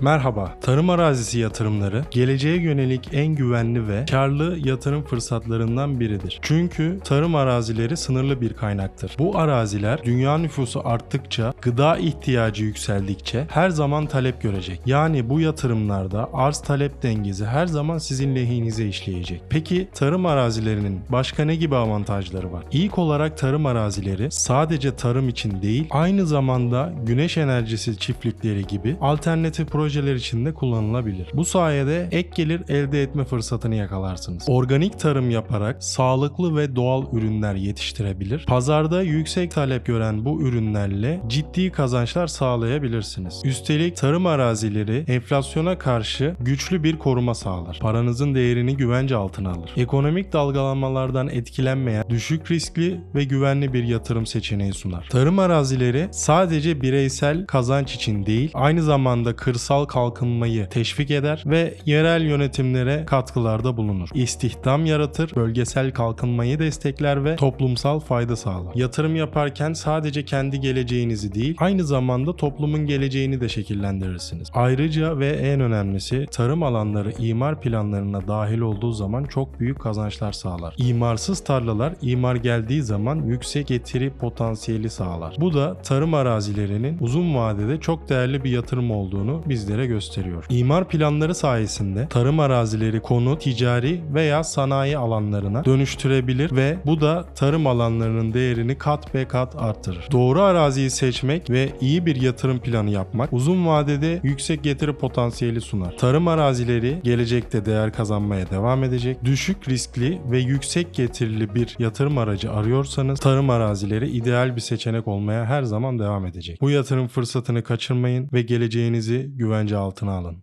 Merhaba, tarım arazisi yatırımları geleceğe yönelik en güvenli ve karlı yatırım fırsatlarından biridir. Çünkü tarım arazileri sınırlı bir kaynaktır. Bu araziler dünya nüfusu arttıkça, gıda ihtiyacı yükseldikçe her zaman talep görecek. Yani bu yatırımlarda arz talep dengesi her zaman sizin lehinize işleyecek. Peki tarım arazilerinin başka ne gibi avantajları var? İlk olarak tarım arazileri sadece tarım için değil, aynı zamanda güneş enerjisi çiftlikleri gibi alternatif projeler için de kullanılabilir. Bu sayede ek gelir elde etme fırsatını yakalarsınız. Organik tarım yaparak sağlıklı ve doğal ürünler yetiştirebilir. Pazarda yüksek talep gören bu ürünlerle ciddi kazançlar sağlayabilirsiniz. Üstelik tarım arazileri enflasyona karşı güçlü bir koruma sağlar. Paranızın değerini güvence altına alır. Ekonomik dalgalanmalardan etkilenmeyen düşük riskli ve güvenli bir yatırım seçeneği sunar. Tarım arazileri sadece bireysel kazanç için değil, aynı zamanda kırsal kalkınmayı teşvik eder ve yerel yönetimlere katkılarda bulunur. İstihdam yaratır, bölgesel kalkınmayı destekler ve toplumsal fayda sağlar. Yatırım yaparken sadece kendi geleceğinizi değil, aynı zamanda toplumun geleceğini de şekillendirirsiniz. Ayrıca ve en önemlisi tarım alanları imar planlarına dahil olduğu zaman çok büyük kazançlar sağlar. İmarsız tarlalar imar geldiği zaman yüksek getiri potansiyeli sağlar. Bu da tarım arazilerinin uzun vadede çok değerli bir yatırım olduğunu bizlere gösteriyor. İmar planları sayesinde tarım arazileri konut, ticari veya sanayi alanlarına dönüştürebilir ve bu da tarım alanlarının değerini kat be kat artırır. Doğru araziyi seçmek ve iyi bir yatırım planı yapmak uzun vadede yüksek getiri potansiyeli sunar. Tarım arazileri gelecekte değer kazanmaya devam edecek. Düşük riskli ve yüksek getirili bir yatırım aracı arıyorsanız tarım arazileri ideal bir seçenek olmaya her zaman devam edecek. Bu yatırım fırsatını kaçırmayın ve geleceğinizi güvence altına alın.